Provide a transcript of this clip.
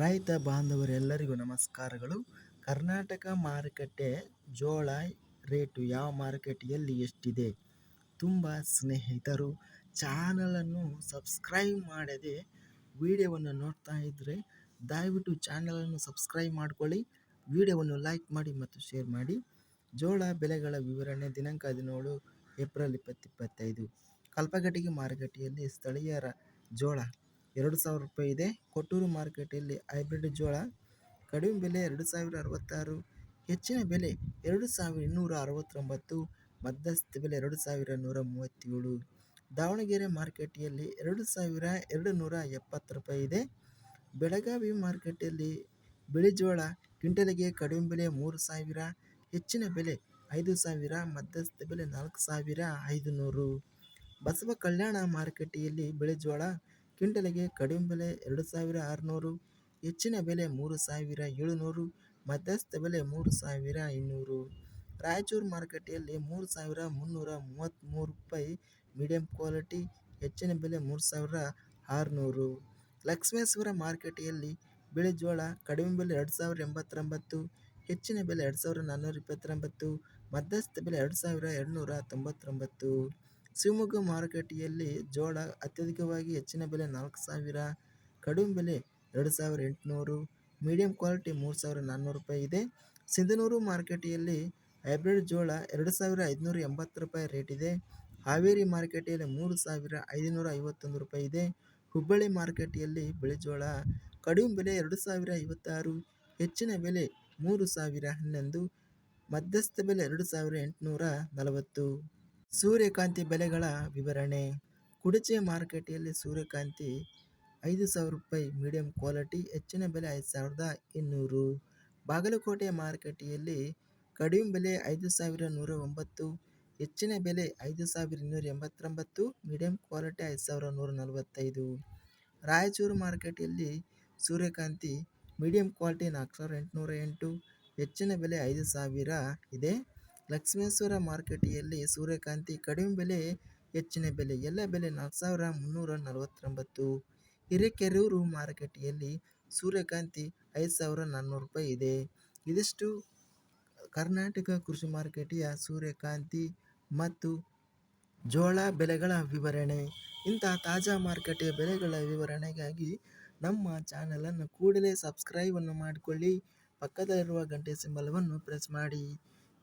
ರೈತ ಬಾಂಧವರೆಲ್ಲರಿಗೂ ನಮಸ್ಕಾರಗಳು. ಕರ್ನಾಟಕ ಮಾರುಕಟ್ಟೆ ಜೋಳ ರೇಟು ಯಾವ ಮಾರುಕಟ್ಟೆಯಲ್ಲಿ ಎಷ್ಟಿದೆ? ತುಂಬ ಸ್ನೇಹಿತರು, ಚಾನಲನ್ನು ಸಬ್ಸ್ಕ್ರೈಬ್ ಮಾಡದೆ ವಿಡಿಯೋವನ್ನು ನೋಡ್ತಾ ಇದ್ದರೆ ದಯವಿಟ್ಟು ಚಾನಲನ್ನು ಸಬ್ಸ್ಕ್ರೈಬ್ ಮಾಡಿಕೊಳ್ಳಿ, ವಿಡಿಯೋವನ್ನು ಲೈಕ್ ಮಾಡಿ ಮತ್ತು ಶೇರ್ ಮಾಡಿ. ಜೋಳ ಬೆಲೆಗಳ ವಿವರಣೆ ದಿನಾಂಕ ಹದಿನೇಳು ಏಪ್ರಿಲ್ ಇಪ್ಪತ್ತಿಪ್ಪತ್ತೈದು ಕಲ್ಪಗಟ್ಟಿಗೆ ಮಾರುಕಟ್ಟೆಯಲ್ಲಿ ಸ್ಥಳೀಯರ ಜೋಳ ಎರಡು ಸಾವಿರ ರೂಪಾಯಿ ಇದೆ. ಕೊಟ್ಟೂರು ಮಾರುಕಟ್ಟೆಯಲ್ಲಿ ಹೈಬ್ರಿಡ್ ಜೋಳ ಕಡಿಮೆ ಬೆಲೆ ಎರಡು ಸಾವಿರ ಅರವತ್ತಾರು, ಹೆಚ್ಚಿನ ಬೆಲೆ ಎರಡು ಸಾವಿರ ಇನ್ನೂರ ಅರವತ್ತೊಂಬತ್ತು, ಮಧ್ಯಸ್ಥ ಬೆಲೆ ಎರಡು ಸಾವಿರ ನೂರ ಮೂವತ್ತೇಳು. ದಾವಣಗೆರೆ ಮಾರುಕಟ್ಟೆಯಲ್ಲಿ ಎರಡು ಸಾವಿರ ಎರಡು ನೂರ ಎಪ್ಪತ್ತು ರೂಪಾಯಿ ಇದೆ. ಬೆಳಗಾವಿ ಮಾರುಕಟ್ಟೆಯಲ್ಲಿ ಬಿಳಿ ಜೋಳ ಕ್ವಿಂಟಲಿಗೆ ಕಡಿಮೆ ಬೆಲೆ ಮೂರು ಸಾವಿರ, ಹೆಚ್ಚಿನ ಬೆಲೆ ಐದು ಸಾವಿರ, ಮಧ್ಯಸ್ಥ ಬೆಲೆ ನಾಲ್ಕು ಸಾವಿರ ಐದು ನೂರು ಬಸವ ಕಲ್ಯಾಣ ಮಾರುಕಟ್ಟೆಯಲ್ಲಿ ಬಿಳಿ ಜೋಳ ಕ್ವಿಂಟಲಿಗೆ ಕಡಿಮೆ ಬೆಲೆ ಎರಡು ಸಾವಿರ ಆರುನೂರು, ಹೆಚ್ಚಿನ ಬೆಲೆ ಮೂರು ಸಾವಿರ ಏಳುನೂರು, ಮಧ್ಯಸ್ಥ ಬೆಲೆ ಮೂರು ಸಾವಿರ ಇನ್ನೂರು ರಾಯಚೂರು ಮಾರುಕಟ್ಟೆಯಲ್ಲಿ ಮೂರು ಸಾವಿರ ಮುನ್ನೂರ ಮೂವತ್ತ್ಮೂರು ರೂಪಾಯಿ ಮೀಡಿಯಮ್ ಕ್ವಾಲಿಟಿ ಹೆಚ್ಚಿನ ಬೆಲೆ ಮೂರು ಸಾವಿರ ಆರುನೂರು. ಲಕ್ಷ್ಮೇಶ್ವರ ಮಾರುಕಟ್ಟೆಯಲ್ಲಿ ಬಿಳಿ ಜೋಳ ಕಡಿಮೆ ಬೆಲೆ ಎರಡು ಸಾವಿರ ಎಂಬತ್ತೊಂಬತ್ತು, ಹೆಚ್ಚಿನ ಬೆಲೆ ಎರಡು ಸಾವಿರ ನಾನ್ನೂರ ಇಪ್ಪತ್ತೊಂಬತ್ತು, ಮಧ್ಯಸ್ಥ ಬೆಲೆ ಎರಡು ಸಾವಿರ ಎರಡುನೂರ ತೊಂಬತ್ತೊಂಬತ್ತು. ಶಿವಮೊಗ್ಗ ಮಾರುಕಟ್ಟೆಯಲ್ಲಿ ಜೋಳ ಅತ್ಯಧಿಕವಾಗಿ ಹೆಚ್ಚಿನ ಬೆಲೆ ನಾಲ್ಕು ಸಾವಿರ, ಕಡಿಮೆ ಬೆಲೆ ಎರಡು ಸಾವಿರ ಎಂಟುನೂರು ಮೀಡಿಯಂ ಕ್ವಾಲಿಟಿ ಮೂರು ಸಾವಿರ ನಾನ್ನೂರು ರೂಪಾಯಿ ಇದೆ. ಸಿಂಧನೂರು ಮಾರುಕಟ್ಟೆಯಲ್ಲಿ ಹೈಬ್ರಿಡ್ ಜೋಳ ಎರಡು ಸಾವಿರ ಐದುನೂರ ಎಂಬತ್ತು ರೂಪಾಯಿ ರೇಟ್ ಇದೆ. ಹಾವೇರಿ ಮಾರುಕಟ್ಟೆಯಲ್ಲಿ ಮೂರು ಸಾವಿರ ಐದುನೂರ ಐವತ್ತೊಂದು ರೂಪಾಯಿ ಇದೆ. ಹುಬ್ಬಳ್ಳಿ ಮಾರುಕಟ್ಟೆಯಲ್ಲಿ ಬಿಳಿ ಜೋಳ ಕಡಿಮೆ ಬೆಲೆ ಎರಡು ಸಾವಿರ ಐವತ್ತಾರು, ಹೆಚ್ಚಿನ ಬೆಲೆ ಮೂರು ಸಾವಿರ ಹನ್ನೊಂದು, ಮಧ್ಯಸ್ಥ ಬೆಲೆ ಎರಡು ಸಾವಿರ ಎಂಟುನೂರ ನಲವತ್ತು. ಸೂರ್ಯಕಾಂತಿ ಬೆಲೆಗಳ ವಿವರಣೆ. ಕುಡಚೆ ಮಾರುಕಟ್ಟೆಯಲ್ಲಿ ಸೂರ್ಯಕಾಂತಿ ಐದು ಸಾವಿರ ರೂಪಾಯಿ, ಮೀಡಿಯಂ ಕ್ವಾಲಿಟಿ, ಹೆಚ್ಚಿನ ಬೆಲೆ ಐದು ಸಾವಿರದ ಇನ್ನೂರು. ಬಾಗಲಕೋಟೆ ಮಾರುಕಟ್ಟೆಯಲ್ಲಿ ಕಡಿಮೆ ಬೆಲೆ ಐದು ಸಾವಿರ ನೂರ ಒಂಬತ್ತು, ಹೆಚ್ಚಿನ ಬೆಲೆ ಐದು ಸಾವಿರ ಇನ್ನೂರ ಎಂಬತ್ತೊಂಬತ್ತು, ಮೀಡಿಯಂ ಕ್ವಾಲಿಟಿ ಐದು ಸಾವಿರ ನೂರ ನಲವತ್ತೈದು. ರಾಯಚೂರು ಮಾರುಕಟ್ಟೆಯಲ್ಲಿ ಸೂರ್ಯಕಾಂತಿ ಮೀಡಿಯಂ ಕ್ವಾಲಿಟಿ ನಾಲ್ಕು ಸಾವಿರ ಎಂಟುನೂರ ಎಂಟು, ಹೆಚ್ಚಿನ ಬೆಲೆ ಐದು ಸಾವಿರ ಇದೆ. ಲಕ್ಷ್ಮೇಶ್ವರ ಮಾರುಕಟ್ಟೆಯಲ್ಲಿ ಸೂರ್ಯಕಾಂತಿ ಕಡಿಮೆ ಬೆಲೆ, ಹೆಚ್ಚಿನ ಬೆಲೆ, ಎಲ್ಲ ಬೆಲೆ ನಾಲ್ಕು ಸಾವಿರ ಮುನ್ನೂರ ನಲವತ್ತೊಂಬತ್ತು. ಹಿರೇಕೆರೂರು ಮಾರುಕಟ್ಟೆಯಲ್ಲಿ ಸೂರ್ಯಕಾಂತಿ ಐದು ಸಾವಿರ ನಾನ್ನೂರು ರೂಪಾಯಿ ಇದೆ. ಇದಿಷ್ಟು ಕರ್ನಾಟಕ ಕೃಷಿ ಮಾರುಕಟ್ಟೆಯ ಸೂರ್ಯಕಾಂತಿ ಮತ್ತು ಜೋಳ ಬೆಲೆಗಳ ವಿವರಣೆ. ಇಂಥ ತಾಜಾ ಮಾರುಕಟ್ಟೆಯ ಬೆಲೆಗಳ ವಿವರಣೆಗಾಗಿ ನಮ್ಮ ಚಾನಲನ್ನು ಕೂಡಲೇ ಸಬ್ಸ್ಕ್ರೈಬನ್ನು ಮಾಡಿಕೊಳ್ಳಿ. ಪಕ್ಕದಲ್ಲಿರುವ ಗಂಟೆ ಸಿಂಬಲವನ್ನು ಪ್ರೆಸ್ ಮಾಡಿ.